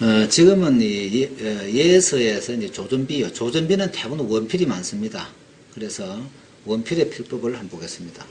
어, 지금은 이 예- 어, 예서에서 이제 조전비요. 조전비는 대부분 원필이 많습니다. 그래서 원필의 필법을 한번 보겠습니다.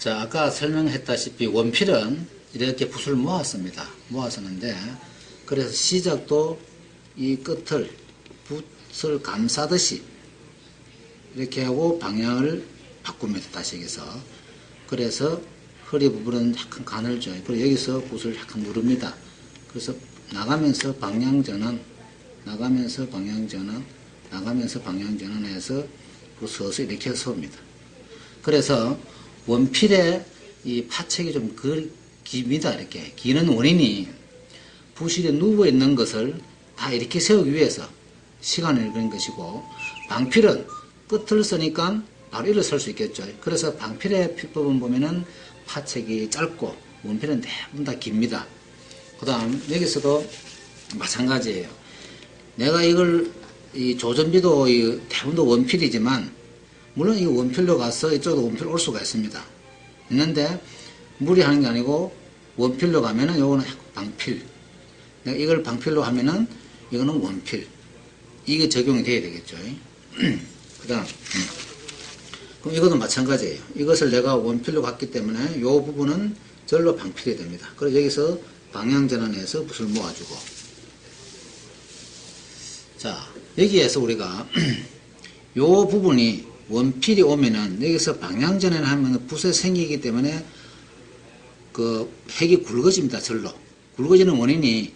자, 아까 설명했다시피 원필은 이렇게 붓을 모았습니다. 모았었는데, 그래서 시작도 이 끝을 붓을 감싸듯이 이렇게 하고 방향을 바꿉니다. 다시 여기서. 그래서 허리 부분은 약간 가늘 줘요. 그리고 여기서 붓을 약간 누릅니다. 그래서 나가면서 방향 전환, 나가면서 방향 전환, 나가면서 방향 전환해서 붓을 이렇게 서옵니다. 그래서 원필의 이 파책이 좀 그, 깁니다. 이렇게. 기는 원인이 부실에 누워 있는 것을 다 이렇게 세우기 위해서 시간을 그린 것이고 방필은 끝을 쓰니까 바로 쓸수 있겠죠. 그래서 방필의 필법은 보면은 파책이 짧고 원필은 대부분 다 깁니다. 그 다음 여기서도 마찬가지예요. 내가 이걸 이 조전비도 이 대부분 원필이지만 물론 이 원필로 가서 이쪽도 원필 올 수가 있습니다. 있는데 무리하는 게 아니고 원필로 가면은 요거는 방필. 내가 이걸 방필로 하면은 이거는 원필. 이게 적용이 돼야 되겠죠. 그 다음. 그럼 이것도 마찬가지예요. 이것을 내가 원필로 갔기 때문에 이 부분은 절로 방필이 됩니다. 그래서 여기서 방향 전환해서 붓을 모아주고. 자, 여기에서 우리가 요 부분이 원필이 오면은 여기서 방향 전환하면 붓에 생기기 때문에 그 핵이 굵어집니다. 절로. 굵어지는 원인이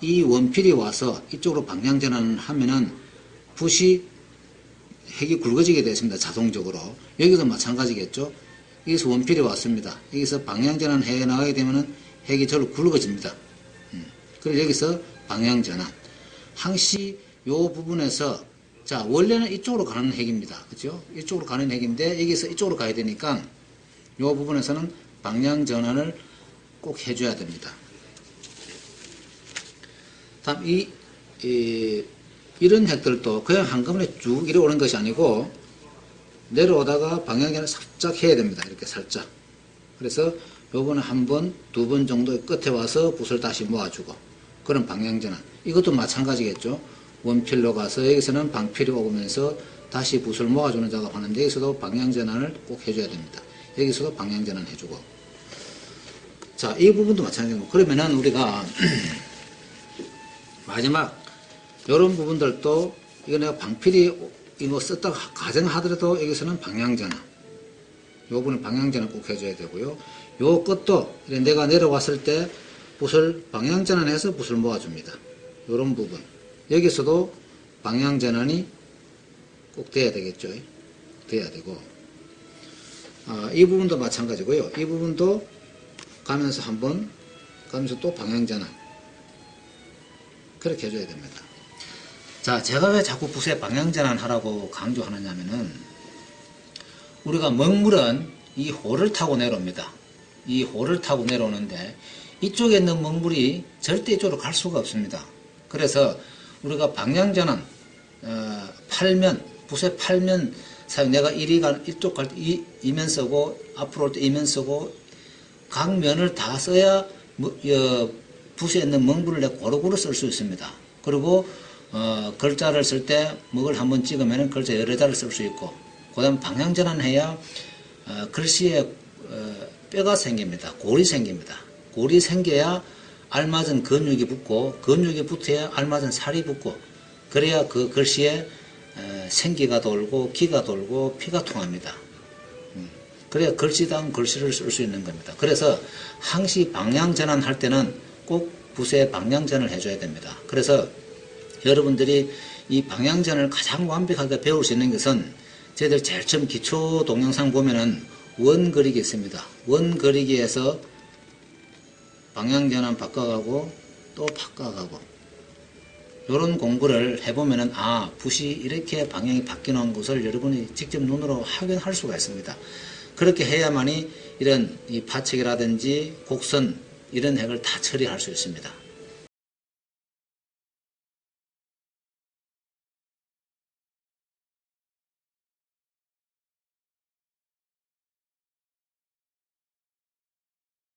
이 원필이 와서 이쪽으로 방향 전환을 하면은 붓이 핵이 굵어지게 됐습니다. 자동적으로. 여기도 마찬가지겠죠. 여기서 원필이 왔습니다. 여기서 방향 전환 해 나가게 되면은 핵이 절로 굵어집니다. 음. 그래서 여기서 방향 전환. 항시 요 부분에서 자 원래는 이쪽으로 가는 핵입니다. 그죠? 이쪽으로 가는 핵인데 여기서 이쪽으로 가야 되니까 요 부분에서는 방향 전환을 꼭 해줘야 됩니다. 다음 이, 이 이런 핵들도 그냥 한꺼번에 쭉 이래 오는 것이 아니고 내려오다가 방향전을 살짝 해야 됩니다. 이렇게 살짝. 그래서 요번에 한 번, 두 번 정도 끝에 와서 붓을 다시 모아주고 그런 방향 전환. 이것도 마찬가지겠죠. 원필로 가서 여기서는 방필이 오면서 다시 붓을 모아주는 작업하는데 여기서도 방향전환을 꼭 해줘야 됩니다. 여기서도 방향전환 해주고. 자, 이 부분도 마찬가지고. 그러면은 우리가 마지막 이런 부분들도 이거 내가 방필이 이거 썼다가 가정하더라도 여기서는 방향전환 요 부분은 방향전환 꼭 해줘야 되고요 요 끝도 내가 내려왔을 때 붓을 방향전환해서 붓을 모아줍니다 요런 부분 여기서도 방향전환이 꼭 돼야 되겠죠. 돼야 되고. 아, 이 부분도 마찬가지고요. 이 부분도 가면서 한번 가면서 또 방향전환 그렇게 해줘야 됩니다. 자, 제가 왜 자꾸 붓의 방향전환 하라고 강조하느냐 면은 우리가 먹물은 이 호를 타고 내려옵니다. 이 호를 타고 내려오는데 이쪽에 있는 먹물이 절대 이쪽으로 갈 수가 없습니다. 그래서 우리가 방향전환 어, 팔면 붓의 팔면 사용 내가 이리 가 이쪽 갈 때 이면 쓰고 앞으로 올 때 이면 쓰고 각 면을 다 써야 뭐, 어, 붓에 있는 먹물을 내 고루고루 쓸 수 있습니다. 그리고 어, 글자를 쓸 때 먹을 한번 찍으면 글자 여러 자를 쓸 수 있고 그 다음 방향 전환해야 어, 글씨에 어, 뼈가 생깁니다. 골이 생깁니다. 골이 생겨야 알맞은 근육이 붙고 근육이 붙어야 알맞은 살이 붙고 그래야 그 글씨에 어, 생기가 돌고 기가 돌고 피가 통합니다. 음, 그래야 글씨당 글씨를 쓸 수 있는 겁니다. 그래서 항시 방향 전환할 때는 꼭 붓에 방향 전환을 해줘야 됩니다. 그래서 여러분들이 이 방향 전을 가장 완벽하게 배울 수 있는 것은 저희들 제일 처음 기초 동영상 보면은 원 그리기 있습니다. 원 그리기에서 방향 전환 바꿔가고 또 바꿔가고 이런 공부를 해보면은 아 붓이 이렇게 방향이 바뀌는 것을 여러분이 직접 눈으로 확인할 수가 있습니다. 그렇게 해야만이 이런 이 파책이라든지 곡선 이런 핵을 다 처리할 수 있습니다.